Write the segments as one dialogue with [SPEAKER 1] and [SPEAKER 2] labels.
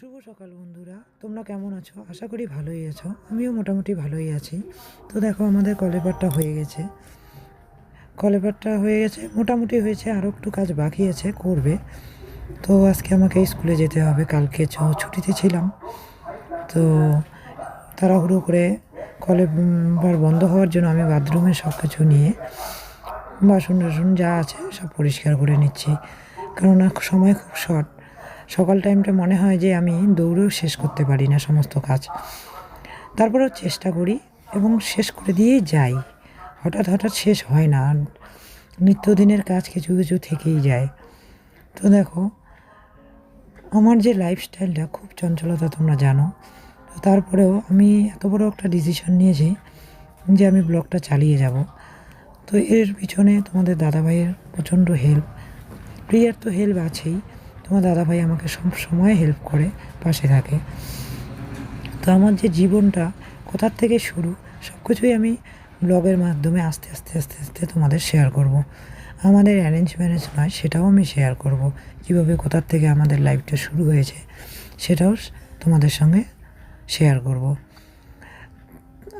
[SPEAKER 1] শুভ সকাল বন্ধুরা। তোমরা কেমন আছো? আশা করি ভালোই আছো। আমিও মোটামুটি ভালোই আছি। তো দেখো, আমাদের কলেপারটা হয়ে গেছে। কলেপারটা হয়ে গেছে। মোটামুটি হয়েছে আরও একটু কাজ বাকি আছে, করবে। তো আজকে আমাকে স্কুলে যেতে হবে। কালকে ছুটিতে ছিলাম। তো তাড়াহুড়ো করে কলেবার বন্ধ হওয়ার জন্য আমি বাথরুমে সব কিছু নিয়ে বাসন টাসন যা আছে সব পরিষ্কার করে নিচ্ছি। কেননা সময় খুব শর্ট সকাল টাইমটা মনে হয় যে আমি দৌড়েও শেষ করতে পারি না সমস্ত কাজ। তারপরেও চেষ্টা করি এবং শেষ করে দিয়েই যাই। হঠাৎ হঠাৎ শেষ হয় না। নিত্যদিনের কাজ কিছু কিছু থেকেই যায়। তো দেখো, আমার যে লাইফস্টাইলটা খুব চঞ্চলতা তোমরা জানো। তো তারপরেও আমি এত বড় একটা ডিসিশন নিয়েছি যে আমি ব্লগটা চালিয়ে যাব। তো এর পিছনে তোমাদের দাদাভাইয়ের প্রচণ্ড হেল্প প্রিয়ার তো হেল্প আছেই। তোমার দাদাভাই আমাকে সব সময় হেল্প করে, পাশে থাকে তো আমার যে জীবনটা, কোথার থেকে শুরু সব কিছুই আমি ব্লগের মাধ্যমে আস্তে আস্তে আস্তে আস্তে তোমাদের শেয়ার করব। আমাদের অ্যারেঞ্জ ম্যারেজ নয়, সেটাও আমি শেয়ার করব। কীভাবে কোথার থেকে আমাদের লাইফটা শুরু হয়েছে, সেটাও তোমাদের সঙ্গে শেয়ার করব।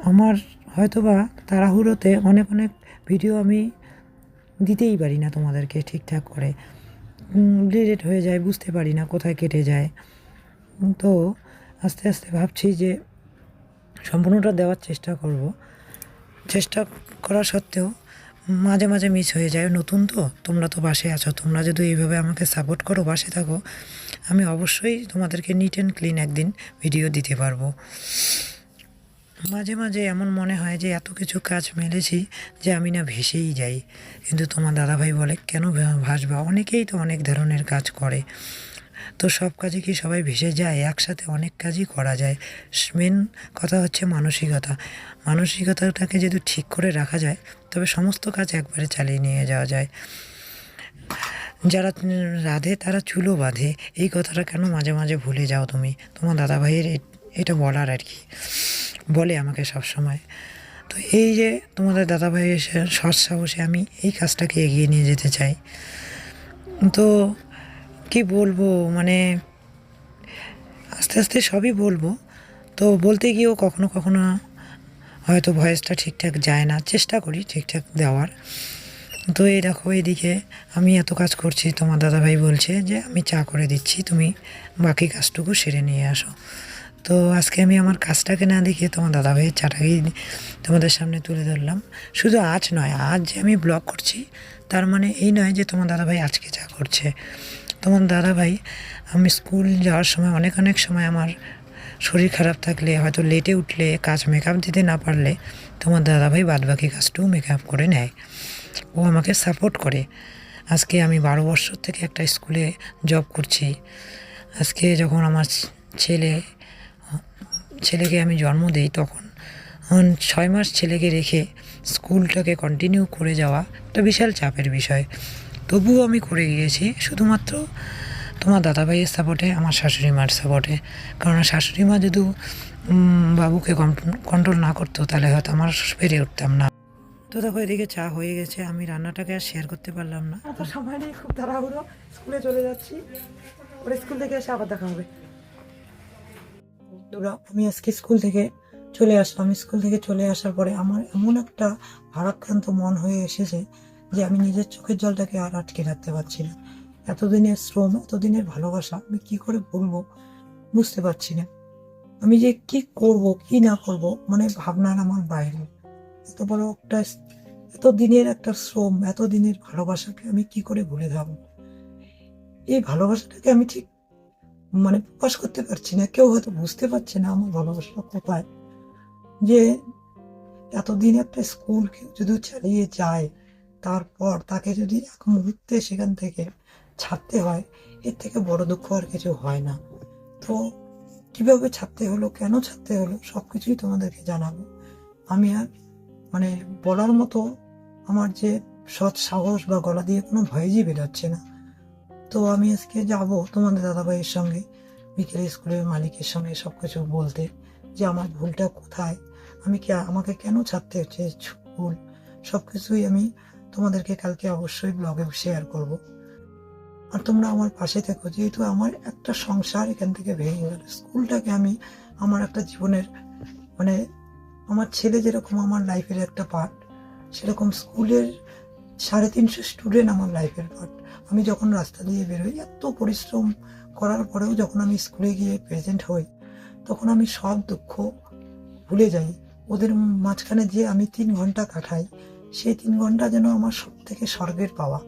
[SPEAKER 1] আমার হয়তোবা তাড়াহুড়োতে অনেক অনেক ভিডিও আমি দিতেই পারি না তোমাদেরকে ঠিকঠাক করে ডিলেট হয়ে যায়, বুঝতে পারি না কোথায় কেটে যায়। তো আস্তে আস্তে ভাবছি যে সম্পূর্ণটা দেওয়ার চেষ্টা করব। চেষ্টা করা সত্ত্বেও মাঝে মাঝে মিস হয়ে যায়। নতুন তো, তোমরা তো বাসে আছো। তোমরা যদি এইভাবে আমাকে সাপোর্ট করো বাসে থাকো, আমি অবশ্যই তোমাদেরকে নিট অ্যান্ড ক্লিন একদিন ভিডিও দিতে পারব। মাঝে মাঝে এমন মনে হয় যে এত কিছু কাজ মেলেছি যে আমি না ভেসেই যাই। কিন্তু তোমার দাদাভাই বলে, কেন ভাসবা? অনেকেই তো অনেক ধরনের কাজ করে। তো সব কাজে কি সবাই ভেসে যায়? একসাথে অনেক কাজই করা যায়। মেন কথা হচ্ছে মানসিকতা। মানসিকতাটাকে যদি ঠিক করে রাখা যায়, তবে সমস্ত কাজ একবারে চালিয়ে নিয়ে যাওয়া যায়। যারা রাধে তারা চুলো বাঁধে। এই কথাটা কেন মাঝে মাঝে ভুলে যাও তুমি? তোমার দাদাভাইয়ের এটা বলার আর কি। বলে আমাকে সব সময় তো এই যে তোমাদের দাদাভাই এসে সৎ সাহসে আমি এই কাজটাকে এগিয়ে নিয়ে যেতে চাই। তো কি বলব মানে আস্তে আস্তে সবই বলব। তো বলতে গিয়েও কখনো কখনো হয়তো ভয়েসটা ঠিকঠাক যায় না। চেষ্টা করি ঠিকঠাক দেওয়ার। তো এই দেখো, এদিকে আমি এত কাজ করছি, তোমার দাদাভাই বলছে যে, আমি চা করে দিচ্ছি, তুমি বাকি কাজটুকু সেরে নিয়ে আসো। তো আজকে আমি আমার কাজটাকে না দেখিয়ে তোমার দাদাভাইয়ের চাটাকেই তোমাদের সামনে তুলে ধরলাম। শুধু আজ নয়, আজ যে আমি ব্লগ করছি, তার মানে এই নয় যে তোমার দাদাভাই আজকে চা করছে। তোমার দাদাভাই, আমি স্কুল যাওয়ার সময় অনেক অনেক সময় আমার শরীর খারাপ থাকলে, হয়তো লেটে উঠলে, কাজ মেকআপ দিতে না পারলে, তোমার দাদাভাই বাদবাকি কাজটাও মেকআপ করে নেয়। ও আমাকে সাপোর্ট করে। আজকে আমি বারো বছর থেকে একটা স্কুলে জব করছি। আজকে যখন আমার ছেলে ছেলেকে আমি জন্ম দেই তখন ছয় মাস ছেলেকে রেখে স্কুলটাকে কন্টিনিউ করে যাওয়া একটা বিশাল চাপের বিষয়। তবুও আমি করে গিয়েছি, শুধুমাত্র তোমার দাদাভাইয়ের সাপোর্টে আমার শাশুড়ি মার সাপোর্টে কারণ শাশুড়ি মা যদি বাবুকে কন্ট্রোল না করতো, তাহলে হয়তো আমার পেরে উঠতাম না। তো দেখো, এদিকে চা হয়ে গেছে, আমি রান্নাটাকে আর শেয়ার করতে পারলাম না। সময় নেই খুব তাড়াহুড়ো, স্কুলে চলে যাচ্ছি ওর স্কুল থেকে এসে আবার দেখা হবে। বন্ধুরা, আমি আজকে স্কুল থেকে চলে আসলাম। স্কুল থেকে চলে আসার পরে আমার এমন একটা ভারাক্রান্ত মন হয়ে এসেছে যে আমি নিজের চোখের জলটাকে আর আটকে রাখতে পারছি না। এতদিনের শ্রম, এতদিনের ভালোবাসা, আমি কি করে বলব বুঝতে পারছি না। আমি যে কি করব, কি না করব মানে ভাবনার আমার বাইরে। এত বড় একটা এত দিনের একটা শ্রম এত দিনের ভালোবাসাকে আমি কি করে ভুলে যাব? এই ভালোবাসাটাকে আমি ঠিক মানে প্রকাশ করতে পারছি না, কেউ হয়তো বুঝতে পারছে না আমার ভালোবাসা কোথায়। যে এতদিন একটা স্কুল কেউ যদি চালিয়ে যায়, তারপর তাকে যদি এক মুহূর্তে সেখান থেকে ছাড়তে হয়, এর থেকে বড় দুঃখ আর কিছু হয় না। তো কীভাবে ছাড়তে হলো, কেন ছাড়তে হলো সব কিছুই তোমাদেরকে জানাব। আমি আর মানে বলার মতো আমার যে সৎ সাহস বা গলা দিয়ে কোনো ভয়েসই বেরোচ্ছে না। তো আমি আজকে যাব তোমাদের দাদাভাইয়ের সঙ্গে, বিকেলে স্কুলের মালিকের সঙ্গে সব কিছু বলতে, যে আমার ভুলটা কোথায়, আমি কি, আমাকে কেন ছাড়তে হচ্ছে ভুল সব কিছুই আমি তোমাদেরকে কালকে অবশ্যই ব্লগে শেয়ার করব। আর তোমরা আমার পাশে থেকো, যেহেতু আমার একটা সংসার এখান থেকে ভেঙে গেল, স্কুলটাকে আমি আমার একটা জীবনের মানে আমার ছেলে যেরকম আমার লাইফের একটা পার্ট সেরকম স্কুলের সাড়ে তিনশো স্টুডেন্ট আমার লাইফের পার্ট আমি যখন রাস্তা দিয়ে বেরোই, এত পরিশ্রম করার পরেও যখন আমি স্কুলে গিয়ে প্রেজেন্ট হই, তখন আমি সব দুঃখ ভুলে যাই। ওদের মাঝখানে যে আমি তিন ঘণ্টা কাটাই, সেই তিন ঘণ্টা যেন আমার সব থেকে স্বর্গের পাওয়া।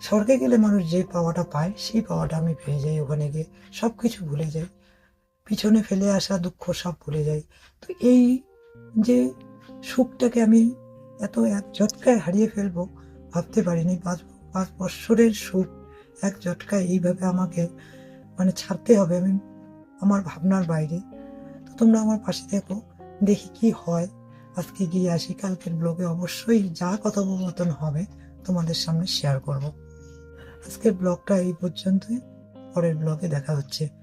[SPEAKER 1] স্বর্গে গেলে মানুষ যে পাওয়াটা পায়, সেই পাওয়াটা আমি পেয়ে যাই ওখানে গিয়ে। সব কিছু ভুলে যাই। পিছনে ফেলে আসা দুঃখ সব ভুলে যাই। তো এই যে সুখটাকে আমি এত এক ঝটকায় হারিয়ে ফেলব ভাবতে পারিনি, পাঁচ পাঁচ বৎসরের সুখ এক ঝটকায় এইভাবে আমাকে মানে ছাড়তে হবে আমি আমার ভাবনার বাইরে। তো তোমরা আমার পাশে দেখো, দেখি কি হয়। আজকে গিয়ে আসি, কালকের ব্লগে অবশ্যই যা কথোপকথন হবে তোমাদের সামনে শেয়ার করব। আজকের ব্লগটা এই পর্যন্তই, পরের ব্লগে দেখা হচ্ছে।